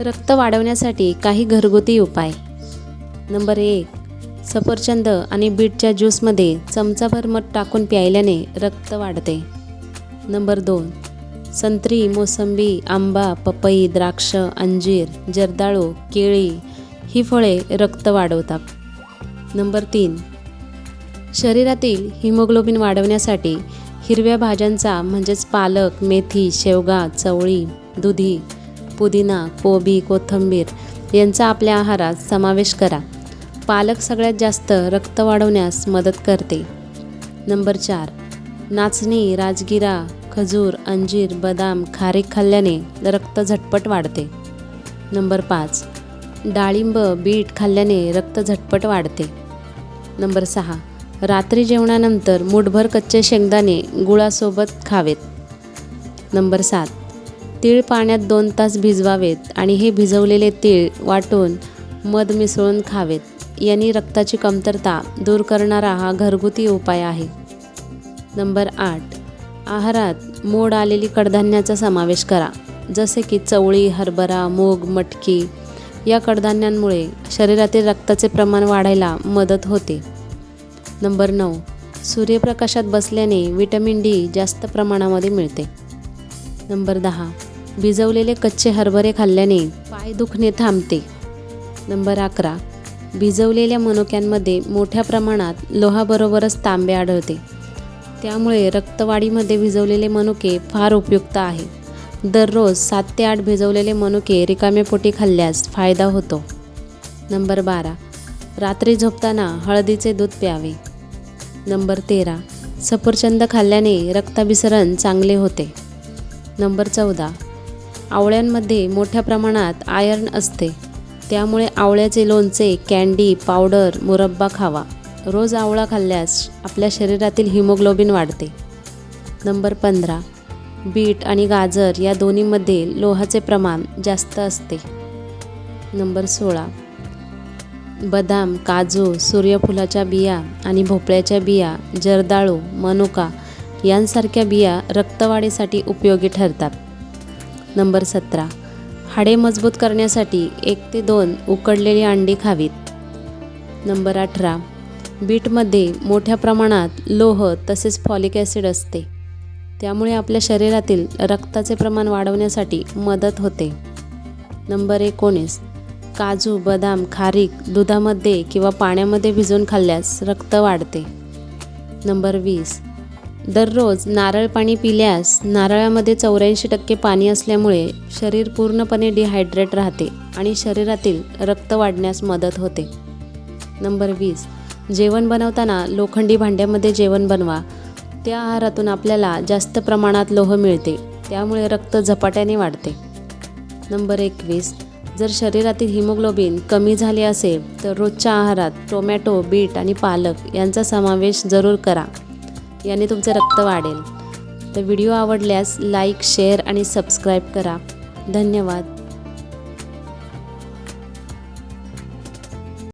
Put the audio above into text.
रक्त वाढवण्यासाठी काही घरगुती उपाय. नंबर एक सफरचंद आणि बीटच्या ज्यूसमध्ये चमचाभर मध टाकून प्यायल्याने रक्त वाढते. नंबर दोन संत्री मोसंबी आंबा पपई द्राक्ष अंजीर जर्दाळू केळी ही फळे रक्त वाढवतात. नंबर तीन शरीरातील हिमोग्लोबिन वाढवण्यासाठी हिरव्या भाज्यांचा म्हणजेच पालक मेथी शेवगा चवळी दुधी पुदिना कोबी कोथिंबीर यांचा आपल्या आहारात समावेश करा. पालक सगळ्यात जास्त रक्त वाढवण्यास मदत करते. नंबर चार. नाचणी राजगिरा खजूर अंजीर बदाम खारीक खाल्ल्याने रक्त झटपट वाढते. नंबर पाच. डाळिंब बीट खाल्ल्याने रक्त झटपट वाढते. नंबर सहा. रात्री जेवणानंतर मुठभर कच्चे शेंगदाणे गुळासोबत खावेत. नंबर सात. तीळ पाण्यात दोन तास भिजवावेत आणि हे भिजवलेले तीळ वाटून मध मिसळून खावेत. यांनी रक्ताची कमतरता दूर करणारा हा घरगुती उपाय आहे. नंबर आठ. आहारात मोड आलेली कडधान्याचा समावेश करा. जसे की चवळी हरभरा मूग मटकी या कडधान्यांमुळे शरीरातील रक्ताचे प्रमाण वाढायला मदत होते. नंबर नऊ. सूर्यप्रकाशात बसल्याने विटॅमिन डी जास्त प्रमाणामध्ये मिळते. नंबर दहा. भिजवलेले कच्चे हरभरे खाल्ल्याने पाय दुखणे थांबते. नंबर अकरा. भिजवलेल्या मनुक्यांमध्ये मोठ्या प्रमाणात लोहाबरोबरच तांबे आढळते. त्यामुळे रक्तवाढीमध्ये भिजवलेले मनुके फार उपयुक्त आहे. दररोज सात ते आठ भिजवलेले मनुके रिकामे पोटी खाल्ल्यास फायदा होतो. नंबर बारा. रात्री झोपताना हळदीचे दूध प्यावे. नंबर तेरा. सफरचंद खाल्ल्याने रक्ताभिसरण चांगले होते. नंबर चौदा. आवळ्यांमध्ये मोठ्या प्रमाणात आयर्न असते. त्यामुळे आवळ्याचे लोणचे कॅन्डी पावडर मुरब्बा खावा. रोज आवळा खाल्ल्यास आपल्या शरीरातील हिमोग्लोबिन वाढते. नंबर पंधरा. बीट आणि गाजर या दोन्हीमध्ये लोहाचे प्रमाण जास्त असते. नंबर सोळा. बदाम काजू सूर्यफुलाच्या बिया आणि भोपळ्याच्या बिया जर्दाळू मनुका यांसारख्या बिया रक्तवाढीसाठी उपयोगी ठरतात. नंबर सतरा. हाडे मजबूत करण्यासाठी एक ते दोन उकडलेली अंडी खावीत. नंबर अठरा. बीटमध्ये मोठ्या प्रमाणात लोह तसेच फॉलिक ॲसिड असते. त्यामुळे आपल्या शरीरातील रक्ताचे प्रमाण वाढवण्यासाठी मदत होते. नंबर एकोणीस. काजू बदाम खारीक दुधामध्ये किंवा पाण्यामध्ये भिजवून खाल्ल्यास रक्त वाढते. नंबर वीस. दररोज नारळ पाणी पिल्यास नारळामध्ये चौऱ्याऐंशी टक्के पाणी असल्यामुळे शरीर पूर्णपणे डिहायड्रेट राहते आणि शरीरातील रक्त वाढण्यास मदत होते. नंबर वीस. जेवण बनवताना लोखंडी भांड्यामध्ये जेवण बनवा. त्या आहारातून आपल्याला जास्त प्रमाणात लोह मिळते त्यामुळे रक्त झपाट्याने वाढते. नंबर एकवीस. जर शरीरातील हिमोग्लोबिन कमी झाले असेल तर रोजच्या आहारात टोमॅटो बीट आणि पालक यांचा समावेश जरूर करा. याने तुमचं रक्त वाढेल. तर व्हिडिओ आवडल्यास लाईक शेअर आणि सबस्क्राईब करा. धन्यवाद.